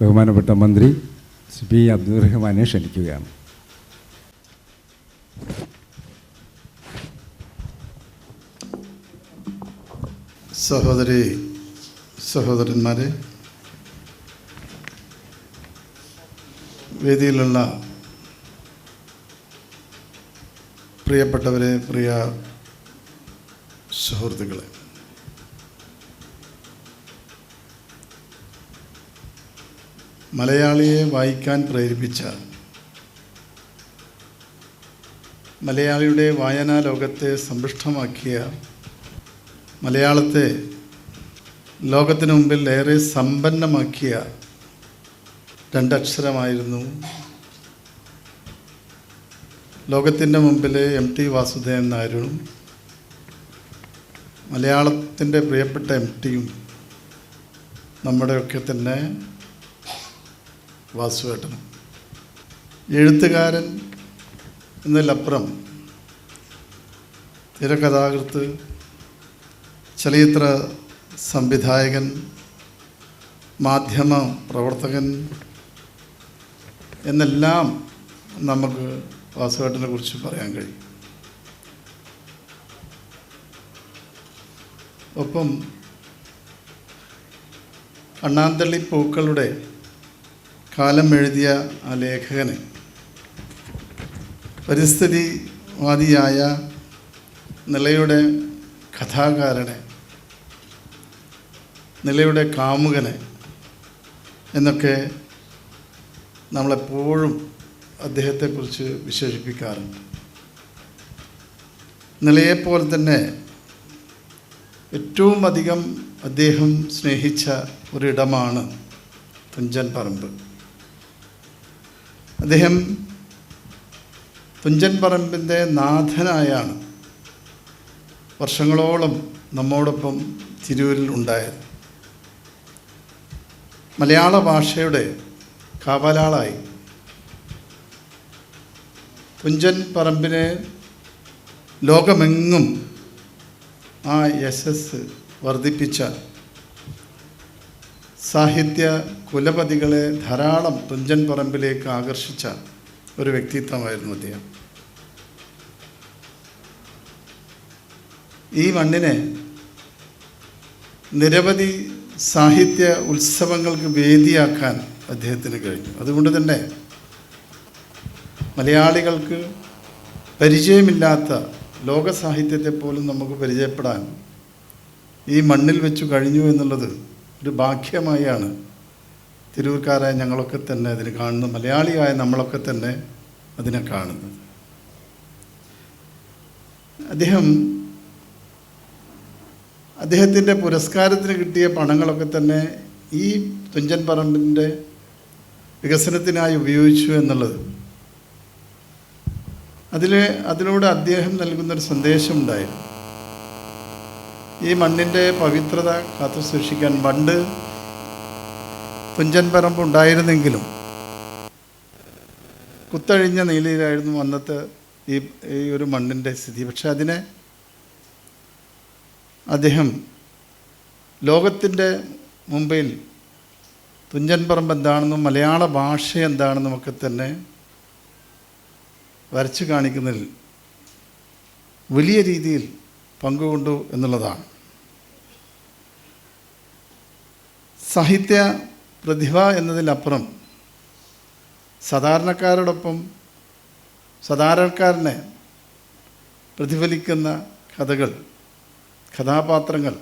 ബഹുമാനപ്പെട്ട മന്ത്രി ശ്രീ പി അബ്ദുറഹ്മാനെ ക്ഷണിക്കുകയാണ്. സഹോദരി സഹോദരന്മാരെ വേദിയിലുള്ള പ്രിയപ്പെട്ടവരെ പ്രിയ സുഹൃത്തുക്കളെ മലയാളിയെ വായിക്കാൻ പ്രേരിപ്പിച്ച മലയാളിയുടെ വായനാ ലോകത്തെ സമ്പുഷ്ടമാക്കിയ മലയാളത്തെ ലോകത്തിനു മുമ്പിൽ ഏറെ സമ്പന്നമാക്കിയ രണ്ടക്ഷരമായിരുന്നു ലോകത്തിന്റെ മുമ്പിലെ എം ടി വാസുദേവൻ നായരും മലയാളത്തിന്റെ പ്രിയപ്പെട്ട എം ടിയും നമ്മുടെയൊക്കെ തന്നെ വാസുവേട്ടനും എഴുത്തുകാരൻ എന്നതിലപ്പുറം തിരക്കഥാകൃത്ത് ചലച്ചിത്ര സംവിധായകൻ മാധ്യമ പ്രവർത്തകൻ എന്നെല്ലാം നമുക്ക് വാസുവേട്ടനെ കുറിച്ച് പറയാൻ കഴിയും. ഒപ്പം അണ്ണാന്തള്ളി പൂക്കളുടെ കാലം എഴുതിയ ആ ലേഖകന് പരിസ്ഥിതിവാദിയായ നിലയുടെ കഥാകാരനെ നിലയുടെ കാമുകനെ എന്നൊക്കെ നമ്മളെപ്പോഴും അദ്ദേഹത്തെക്കുറിച്ച് വിശേഷിപ്പിക്കാറുണ്ട്. നിലയെപ്പോലെ തന്നെ ഏറ്റവും അധികം അദ്ദേഹം സ്നേഹിച്ച ഒരിടമാണ് തുഞ്ചൻ പറമ്പ്. അദ്ദേഹം തുഞ്ചൻ പറമ്പിന്റെ നാഥനായാണ്. വർഷങ്ങളോളം നമ്മോടൊപ്പം തിരൂരിൽ ഉണ്ടായത്. മലയാള ഭാഷയുടെ കാവലാളായി. തുഞ്ചൻ പറമ്പിനെ ലോകമെങ്ങും ആ യശസ് വർദ്ധിപ്പിച്ച സാഹിത്യ കുലപതികളെ ധാരാളം തുഞ്ചൻ പറമ്പിലേക്ക് ആകർഷിച്ച ഒരു വ്യക്തിത്വമായിരുന്നു അദ്ദേഹം. ഈ മണ്ണിനെ നിരവധി സാഹിത്യ ഉത്സവങ്ങൾക്ക് വേദിയാക്കാൻ അദ്ദേഹത്തിന് കഴിഞ്ഞു. അതുകൊണ്ട് തന്നെ മലയാളികൾക്ക് പരിചയമില്ലാത്ത ലോക സാഹിത്യത്തെ പോലും നമുക്ക് പരിചയപ്പെടാൻ ഈ മണ്ണിൽ വെച്ചു കഴിഞ്ഞു എന്നുള്ളത് ഒരു ഭാഗ്യമായാണ് തിരൂർക്കാരായ ഞങ്ങളൊക്കെ തന്നെ അതിന് കാണുന്നു. മലയാളിയായ നമ്മളൊക്കെ തന്നെ അതിനെ കാണുന്നത് അദ്ദേഹം അദ്ദേഹത്തിന്റെ പുരസ്കാരത്തിന് കിട്ടിയ പണങ്ങളൊക്കെ തന്നെ ഈ തുഞ്ചൻ പറമ്പിന്റെ വികസനത്തിനായി ഉപയോഗിച്ചു എന്നുള്ളത്. അതിൽ അതിലൂടെ അദ്ദേഹം നൽകുന്നൊരു സന്ദേശമുണ്ടായിരുന്നു. ഈ മണ്ണിന്റെ പവിത്രത കാത്തു സൂക്ഷിക്കാൻ പണ്ട് തുഞ്ചൻ പറമ്പ് ഉണ്ടായിരുന്നെങ്കിലും കുത്തഴിഞ്ഞ നീലയിലായിരുന്നു അന്നത്തെ ഈ ഈ ഒരു മണ്ണിന്റെ സ്ഥിതി. പക്ഷെ അതിനെ അദ്ദേഹം ലോകത്തിന്റെ മുമ്പിൽ തുഞ്ചൻ പറമ്പ് എന്താണെന്നും മലയാള ഭാഷ എന്താണെന്നും ഒക്കെ തന്നെ വരച്ചു കാണിക്കുന്നതിൽ വലിയ രീതിയിൽ പങ്കുകൊണ്ടു എന്നുള്ളതാണ്. സാഹിത്യ പ്രതിഭ എന്നതിലപ്പുറം സാധാരണക്കാരോടൊപ്പം സാധാരണക്കാരനെ പ്രതിഫലിക്കുന്ന കഥകൾ കഥാപാത്രങ്ങൾ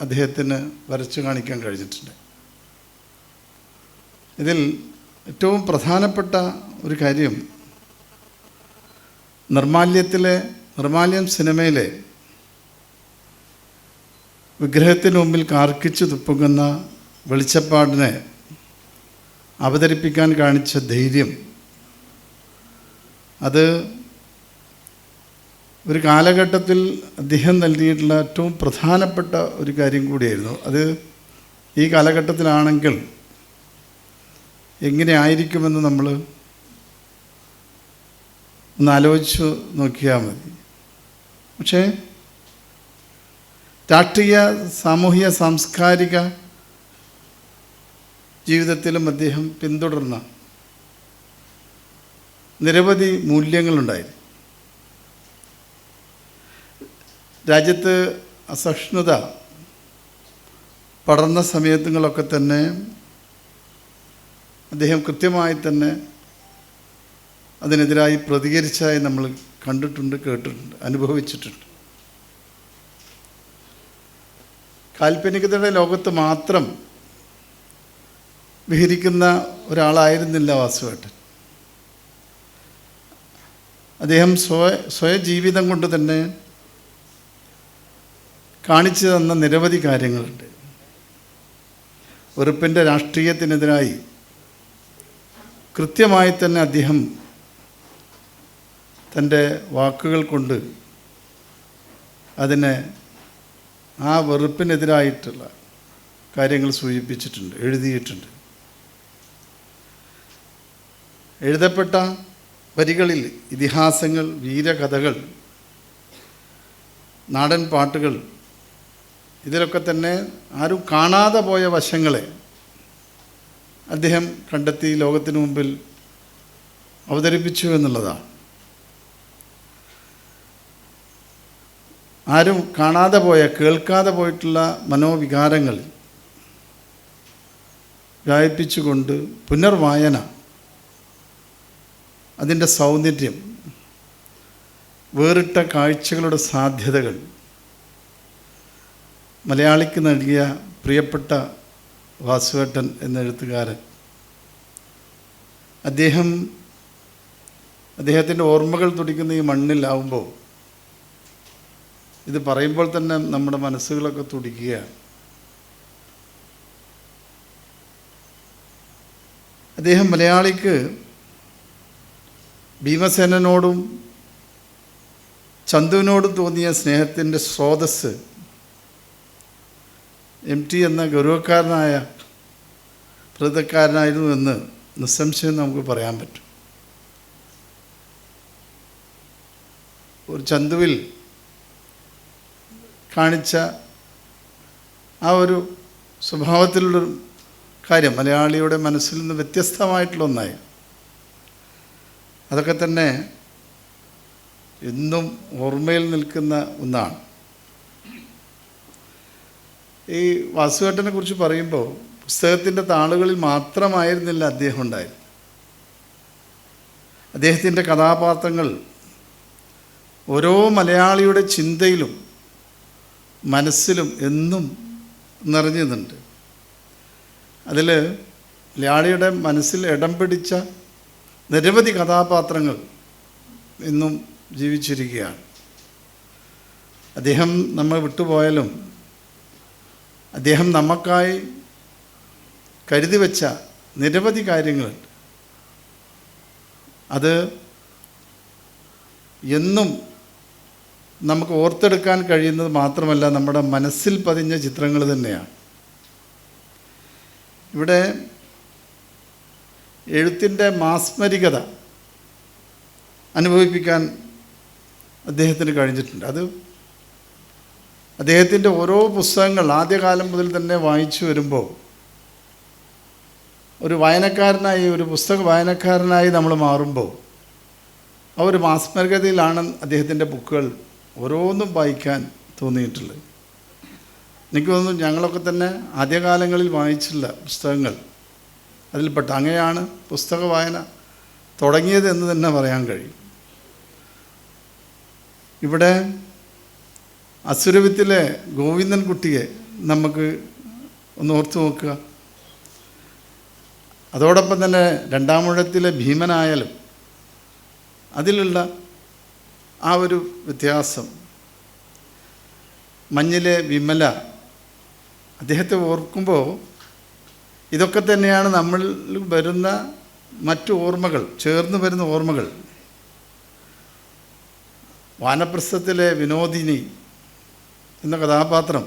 അദ്ദേഹത്തിന് വരച്ചു കാണിക്കാൻ കഴിഞ്ഞിട്ടുണ്ട്. ഇതിൽ ഏറ്റവും പ്രധാനപ്പെട്ട ഒരു കാര്യം നിർമാല്യത്തിലെ നിർമാല്യം സിനിമയിലെ വിഗ്രഹത്തിന് മുമ്പിൽ കാർക്കിച്ചു തുപ്പുന്ന വെളിച്ചപ്പാടിനെ അവതരിപ്പിക്കാൻ കാണിച്ച ധൈര്യം അത് ഒരു കാലഘട്ടത്തിൽ അദ്ദേഹം നൽകിയിട്ടുള്ള ഏറ്റവും പ്രധാനപ്പെട്ട ഒരു കാര്യം കൂടിയായിരുന്നു. അത് ഈ കാലഘട്ടത്തിലാണെങ്കിൽ എങ്ങനെ ആയിരിക്കുമെന്ന് നമ്മൾ ഒന്ന് ആലോചിച്ച് നോക്കിയാൽ മതി. പക്ഷേ രാഷ്ട്രീയ സാമൂഹിക സാംസ്കാരിക ജീവിതത്തിലും അദ്ദേഹം പിന്തുടർന്ന നിരവധി മൂല്യങ്ങളുണ്ടായിരുന്നു. രാജ്യത്ത് അസഹിഷ്ണുത പടർന്ന സമയത്തുകളൊക്കെ തന്നെ അദ്ദേഹം കൃത്യമായി തന്നെ അതിനെതിരായി പ്രതികരിച്ചായി നമ്മൾ കണ്ടിട്ടുണ്ട് കേട്ടിട്ടുണ്ട് അനുഭവിച്ചിട്ടുണ്ട്. കാൽപ്പനികതയുടെ ലോകത്ത് മാത്രം വിഹരിക്കുന്ന ഒരാളായിരുന്നില്ല വാസുവേട്ടൻ. അദ്ദേഹം സ്വയ സ്വയജീവിതം കൊണ്ട് തന്നെ കാണിച്ചു തന്ന നിരവധി കാര്യങ്ങളുണ്ട്. വെറുപ്പിന്റെ രാഷ്ട്രീയത്തിനെതിരായി കൃത്യമായി തന്നെ അദ്ദേഹം തന്റെ വാക്കുകൾ കൊണ്ട് അതിനെ ആ വെറുപ്പിനെതിരായിട്ടുള്ള കാര്യങ്ങൾ സൂചിപ്പിച്ചിട്ടുണ്ട് എഴുതിയിട്ടുണ്ട്. എഴുതപ്പെട്ട വരികളിൽ ഇതിഹാസങ്ങൾ വീരകഥകൾ നാടൻ പാട്ടുകൾ ഇതിലൊക്കെ തന്നെ ആരും കാണാതെ പോയ വശങ്ങളെ അദ്ദേഹം കണ്ടെത്തി ലോകത്തിനു മുമ്പിൽ അവതരിപ്പിച്ചു എന്നുള്ളതാണ്. ആരും കാണാതെ പോയ കേൾക്കാതെ പോയിട്ടുള്ള മനോവികാരങ്ങൾ വ്യാപിപ്പിച്ചുകൊണ്ട് പുനർവായന അതിന്റെ സൗന്ദര്യം വേറിട്ട കാഴ്ചകളുടെ സാധ്യതകൾ മലയാളിക്ക് നൽകിയ പ്രിയപ്പെട്ട വാസുവേട്ടൻ എന്ന എഴുത്തുകാരൻ. അദ്ദേഹം അദ്ദേഹത്തിന്റെ ഓർമ്മകൾ തുടിക്കുന്ന ഈ മണ്ണിലാവുമ്പോൾ ഇത് പറയുമ്പോൾ തന്നെ നമ്മുടെ മനസ്സുകളൊക്കെ തുടിക്കുകയാണ്. അദ്ദേഹം മലയാളിക്ക് ഭീമസേനോടും ചന്തുവിനോടും തോന്നിയ സ്നേഹത്തിന്റെ സ്രോതസ് എം ടി എന്ന ഗൗരവക്കാരനായ പ്രതികാരനായിരുന്നു എന്ന് നിസ്സംശയം നമുക്ക് പറയാൻ പറ്റും. ഒരു ചന്തുവിൽ കാണിച്ച ആ ഒരു സ്വഭാവത്തിലുള്ളൊരു കാര്യം മലയാളിയുടെ മനസ്സിൽ നിന്ന് വ്യത്യസ്തമായിട്ടുള്ള ഒന്നായി. അതൊക്കെ തന്നെ എന്നും ഓർമ്മയിൽ നിൽക്കുന്ന ഒന്നാണ്. ഈ വാസുവേട്ടനെ കുറിച്ച് പറയുമ്പോൾ പുസ്തകത്തിന്റെ താളുകളിൽ മാത്രമായിരുന്നില്ല അദ്ദേഹം ഉണ്ടായിരുന്നു അദ്ദേഹത്തിന്റെ കഥാപാത്രങ്ങൾ ഓരോ മലയാളിയുടെ ചിന്തയിലും മനസ്സിലും എന്നും നിറഞ്ഞുന്നുണ്ട് അതിൽ മലയാളിയുടെ മനസ്സിൽ ഇടം പിടിച്ച നിരവധി കഥാപാത്രങ്ങൾ ഇന്നും ജീവിച്ചിരിക്കുകയാണ്. അദ്ദേഹം നമ്മൾ വിട്ടുപോയാലും അദ്ദേഹം നമുക്കായി കരുതി വെച്ച നിരവധി കാര്യങ്ങളുണ്ട്. അത് എന്നും നമുക്ക് ഓർത്തെടുക്കാൻ കഴിയുന്നത് മാത്രമല്ല നമ്മുടെ മനസ്സിൽ പതിഞ്ഞ ചിത്രങ്ങൾ തന്നെയാണ്. ഇവിടെ എഴുത്തിന്റെ മാസ്മരികത അനുഭവിപ്പിക്കാൻ അദ്ദേഹത്തിന് കഴിഞ്ഞിട്ടുണ്ട്. അത് അദ്ദേഹത്തിന്റെ ഓരോ പുസ്തകങ്ങൾ ആദ്യകാലം മുതൽ തന്നെ വായിച്ചു വരുമ്പോൾ ഒരു വായനക്കാരനായി ഒരു പുസ്തക വായനക്കാരനായി നമ്മൾ മാറുമ്പോൾ ആ ഒരു മാസ്മരികതയിലാണ് അദ്ദേഹത്തിന്റെ ബുക്കുകൾ ഓരോന്നും വായിക്കാൻ തോന്നിയിട്ടുള്ളത്. എനിക്ക് തോന്നുന്നു ഞങ്ങളൊക്കെ തന്നെ ആദ്യകാലങ്ങളിൽ വായിച്ചുള്ള പുസ്തകങ്ങൾ അതിൽപ്പെട്ട അങ്ങനെയാണ് പുസ്തക വായന തുടങ്ങിയത് എന്ന് തന്നെ പറയാൻ കഴിയും. ഇവിടെ അസുരവിത്തിലെ ഗോവിന്ദൻകുട്ടിയെ നമുക്ക് ഒന്ന് ഓർത്തു നോക്കുക. അതോടൊപ്പം തന്നെ രണ്ടാമൂഴത്തിലെ ഭീമനായാലും അതിലുള്ള ആ ഒരു വ്യത്യാസം. മഞ്ഞിലെ വിമല അദ്ദേഹത്തെ ഓർക്കുമ്പോൾ ഇതൊക്കെ തന്നെയാണ് നമ്മൾ വരുന്ന മറ്റു ഓർമ്മകൾ ചേർന്ന് വരുന്ന ഓർമ്മകൾ. വാനപ്രസ്ഥത്തിലെ വിനോദിനി എന്ന കഥാപാത്രം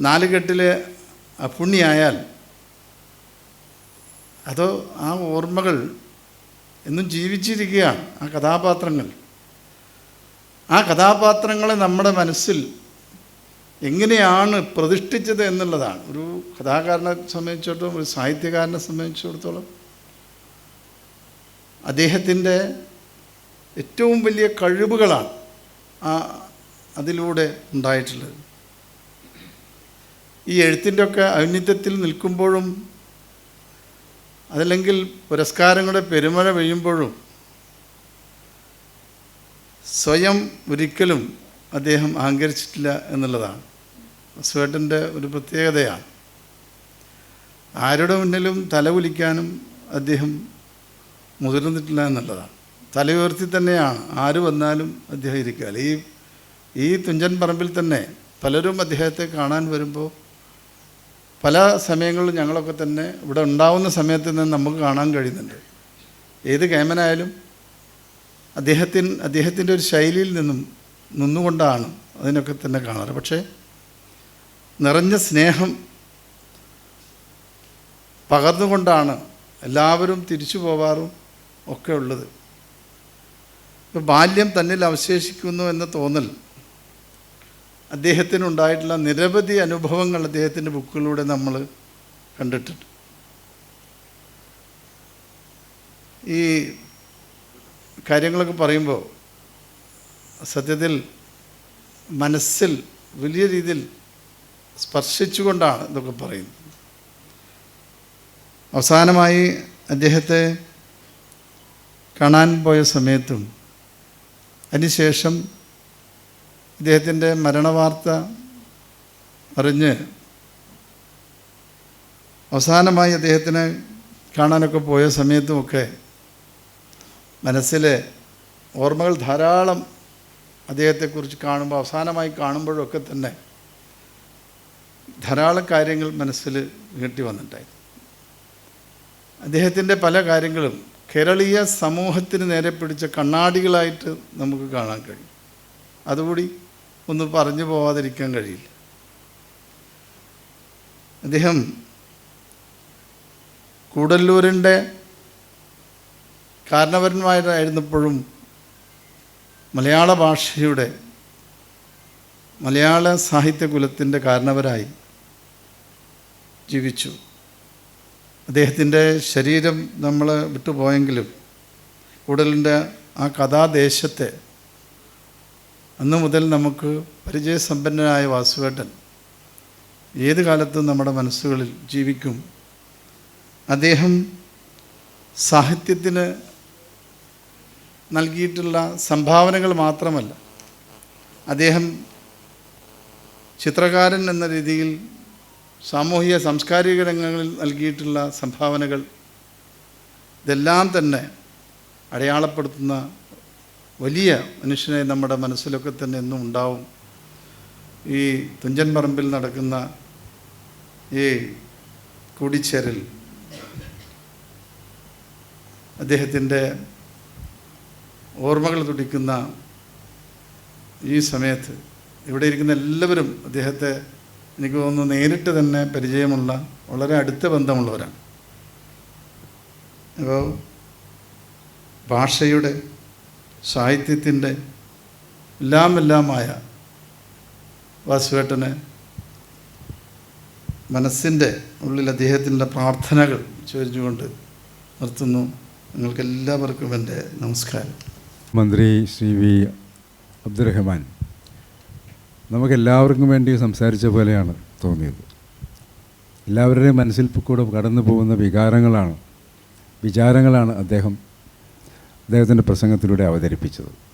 നാലുകെട്ടിലെ അപുണ്യായാൽ അതോ ആ ഓർമ്മകൾ എന്നും ജീവിച്ചിരിക്കുകയാണ് ആ കഥാപാത്രങ്ങൾ. ആ കഥാപാത്രങ്ങളെ നമ്മുടെ മനസ്സിൽ എങ്ങനെയാണ് പ്രതിഷ്ഠിച്ചത് എന്നുള്ളതാണ്. ഒരു കഥാകാരനെ സംബന്ധിച്ചിടത്തോളം ഒരു സാഹിത്യകാരനെ സംബന്ധിച്ചിടത്തോളം അദ്ദേഹത്തിന്റെ ഏറ്റവും വലിയ കഴിവുകളാണ് ആ അതിലൂടെ ഉണ്ടായിട്ടുള്ളത്. ഈ എഴുത്തിന്റെ ഒക്കെ ഔന്നിത്യത്തിൽ നിൽക്കുമ്പോഴും അതല്ലെങ്കിൽ പുരസ്കാരങ്ങളുടെ പെരുമഴ പെയ്യുമ്പോഴും സ്വയം ഒരിക്കലും അദ്ദേഹം അഹങ്കരിച്ചിട്ടില്ല എന്നുള്ളതാണ്. സ്വേട്ടന്റെ ഒരു പ്രത്യേകതയാണ്. ആരുടെ മുന്നിലും തലകുലിക്കാനും അദ്ദേഹം മുതിർന്നിട്ടില്ല എന്നുള്ളതാണ്. തല ഉയർത്തി തന്നെയാണ് ആര് വന്നാലും അദ്ദേഹം ഇരിക്കുക. ഈ ഈ തുഞ്ചൻ പറമ്പിൽ തന്നെ പലരും അദ്ദേഹത്തെ കാണാൻ വരുമ്പോൾ പല സമയങ്ങളിലും ഞങ്ങളൊക്കെ തന്നെ ഇവിടെ ഉണ്ടാവുന്ന സമയത്ത് നിന്ന് നമുക്ക് കാണാൻ കഴിയുന്നുണ്ട്. ഏത് കേമനായാലും അദ്ദേഹത്തിന് അദ്ദേഹത്തിന്റെ ഒരു ശൈലിയിൽ നിന്നും നിന്നുകൊണ്ടാണ് അതിനൊക്കെ തന്നെ കാണാറ്. പക്ഷേ നിറഞ്ഞ സ്നേഹം പകർന്നുകൊണ്ടാണ് എല്ലാവരും തിരിച്ചു പോവാറും ഒക്കെ ഉള്ളത്. ബാല്യം തന്നിൽ അവശേഷിക്കുന്നു എന്ന തോന്നൽ അദ്ദേഹത്തിനുണ്ടായിട്ടുള്ള നിരവധി അനുഭവങ്ങൾ അദ്ദേഹത്തിന്റെ ബുക്കുകളിലൂടെ നമ്മൾ കണ്ടിട്ടുണ്ട്. ഈ കാര്യങ്ങളൊക്കെ പറയുമ്പോൾ സത്യത്തിൽ മനസ്സിൽ വലിയ രീതിയിൽ സ്പർശിച്ചുകൊണ്ടാണ് ഇതൊക്കെ പറയുന്നത്. അവസാനമായി അദ്ദേഹത്തെ കാണാൻ പോയ സമയത്തും അതിനുശേഷം ഇദ്ദേഹത്തിന്റെ മരണവാർത്ത അറിഞ്ഞ് അവസാനമായി അദ്ദേഹത്തിനെ കാണാനൊക്കെ പോയ സമയത്തുമൊക്കെ മനസ്സിലെ ഓർമ്മകൾ ധാരാളം അദ്ദേഹത്തെക്കുറിച്ച് കാണുമ്പോൾ അവസാനമായി കാണുമ്പോഴൊക്കെ തന്നെ ധാരാളം കാര്യങ്ങൾ മനസ്സിൽ നീട്ടി വന്നിട്ടായി. അദ്ദേഹത്തിന്റെ പല കാര്യങ്ങളും കേരളീയ സമൂഹത്തിന് നേരെ പിടിച്ച കണ്ണാടികളായിട്ട് നമുക്ക് കാണാൻ കഴിയും. അതുകൂടി ഒന്ന് പറഞ്ഞു പോവാതിരിക്കാൻ കഴിയില്ല. അദ്ദേഹം കൂടല്ലൂരിന്റെ കാരണവന്മാരായിരുന്നപ്പോഴും മലയാള ഭാഷയുടെ മലയാള സാഹിത്യകുലത്തിന്റെ കാരണവരായി ജീവിച്ചു. അദ്ദേഹത്തിന്റെ ശരീരം നമ്മൾ വിട്ടുപോയെങ്കിലും കൂടലിന്റെ ആ കഥാദേശത്തെ അന്ന് മുതൽ നമുക്ക് പരിചയസമ്പന്നനായ വാസുവേട്ടൻ ഏത് കാലത്തും നമ്മുടെ മനസ്സുകളിൽ ജീവിക്കും. അദ്ദേഹം സാഹിത്യത്തിന് നൽകിയിട്ടുള്ള സംഭാവനകൾ മാത്രമല്ല. അദ്ദേഹം ചിത്രകാരൻ എന്ന രീതിയിൽ സാമൂഹിക സാംസ്കാരിക രംഗങ്ങളിൽ നൽകിയിട്ടുള്ള സംഭാവനകൾ ഇതെല്ലാം തന്നെ അടയാളപ്പെടുത്തുന്ന വലിയ മനുഷ്യനെ നമ്മുടെ മനസ്സിലൊക്കെ തന്നെ എന്നും ഉണ്ടാവും. ഈ തുഞ്ചൻ പറമ്പിൽ നടക്കുന്ന ഈ കൂടിച്ചേരൽ അദ്ദേഹത്തിന്റെ ഓർമ്മകൾ തുടിക്കുന്ന ഈ സമയത്ത് ഇവിടെ ഇരിക്കുന്ന എല്ലാവരും അദ്ദേഹത്തെ എനിക്ക് തോന്നുന്നു നേരിട്ട് തന്നെ പരിചയമുള്ള വളരെ അടുത്ത ബന്ധമുള്ളവരാണ്. അപ്പോൾ ഭാഷയുടെ സാഹിത്യത്തിന്റെ എല്ലാം എല്ലാമായ വാസുവേട്ടന് മനസ്സിന്റെ ഉള്ളിൽ അദ്ദേഹത്തിന്റെ പ്രാർത്ഥനകൾ ചോദിച്ചുകൊണ്ട് നിർത്തുന്നു. നിങ്ങൾക്കെല്ലാവർക്കും എന്റെ നമസ്കാരം. മന്ത്രി ശ്രീ വി അബ്ദുറഹ്മാൻ നമുക്കെല്ലാവർക്കും വേണ്ടി സംസാരിച്ച പോലെയാണ് തോന്നിയത്. എല്ലാവരുടെയും മനസ്സിൽ കൂടെ കടന്നു പോകുന്ന വികാരങ്ങളാണ് വിചാരങ്ങളാണ് അദ്ദേഹം അദ്ദേഹത്തിന്റെ പ്രസംഗത്തിലൂടെ അവതരിപ്പിച്ചത്.